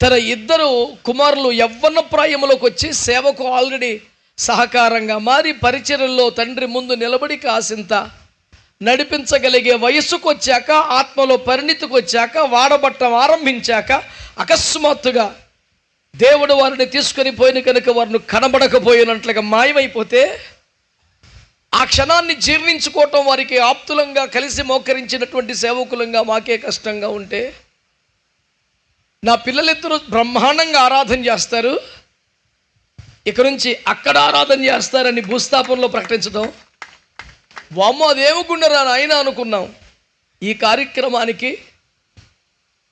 తన ఇద్దరు కుమారులు యవ్వన ప్రాయములోకి వచ్చి సేవకు ఆల్రెడీ సహకారంగా మారి పరిచర్యల్లో తండ్రి ముందు నిలబడి కాసింత నడిపించగలిగే వయస్సుకు వచ్చాక ఆత్మలో పరిణితికి వచ్చాక వాడబట్టం ఆరంభించాక అకస్మాత్తుగా దేవుడు వారిని తీసుకొని పోయిన కనుక వారిని కనబడకపోయినట్లుగా మాయమైపోతే ఆ క్షణాన్ని జీర్ణించుకోవటం వారికి ఆప్తులంగా కలిసి మోకరించినటువంటి సేవకులంగా మాకే కష్టంగా ఉంటే నా పిల్లలిద్దరూ బ్రహ్మాండంగా ఆరాధన చేస్తారు. ఇక నుంచి అక్కడ ఆరాధన చేస్తారని భూస్థాపనలో ప్రకటించడం. వామ్మో అదేమనుకున్నారా ఆయన అనుకున్నాం. ఈ కార్యక్రమానికి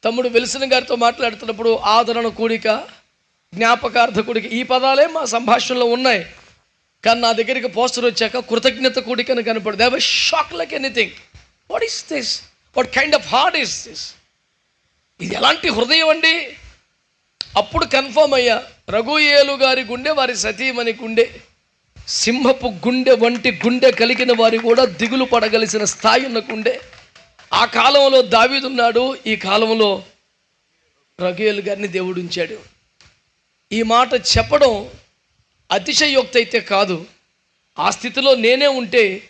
తమ్ముడు వెలిసిన గారితో మాట్లాడుతున్నప్పుడు ఆదరణ కూడిక జ్ఞాపకార్థ కూడిక ఈ పదాలే మా సంభాషణలో ఉన్నాయి. కానీ నా దగ్గరికి పోస్టర్ వచ్చాక కృతజ్ఞత కూడికని కనపడదు. దేవ shock like anything what is this what kind of heart is this ఇది ఎలాంటి హృదయం అండి? అప్పుడు కన్ఫర్మ్ అయ్యా. రఘుయేలు గారి గుండె వారి సతీమణి గుండె. సింహపు గుండె వంటి గుండె కలిగిన వారి కూడా దిగులు పడగలిసిన స్థాయి ఉన్న గుండె. ఆ కాలంలో దావీదున్నాడు ఈ కాలంలో రఘుయేలు గారిని దేవుడు ఉంచాడు. ఈ మాట చెప్పడం అతిశయోక్తి అయితే కాదు. ఆ స్థితిలో నేనే ఉంటే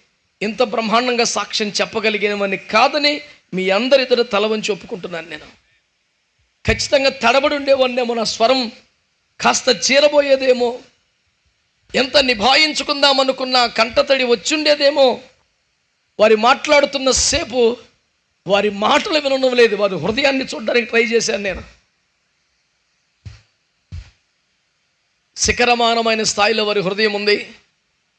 ఇంత బ్రహ్మాండంగా సాక్ష్యం చెప్పగలిగినవని కాదని మీ అందరి తలవని తల వంచి ఒప్పుకుంటున్నాను నేను. ఖచ్చితంగా తడబడి ఉండేవాడినేమో నా స్వరం. కాస్త చీరబోయేదేమో. ఎంత నిభాయించుకుందామనుకున్న కంటతడి వచ్చుండేదేమో. వారి మాట్లాడుతున్న సేపు వారి మాటలు వినడం లేదు. వారి హృదయాన్ని చూడడానికి ట్రై చేశాను నేను. శిఖరమానమైన స్థాయిలో వారి హృదయం ఉంది.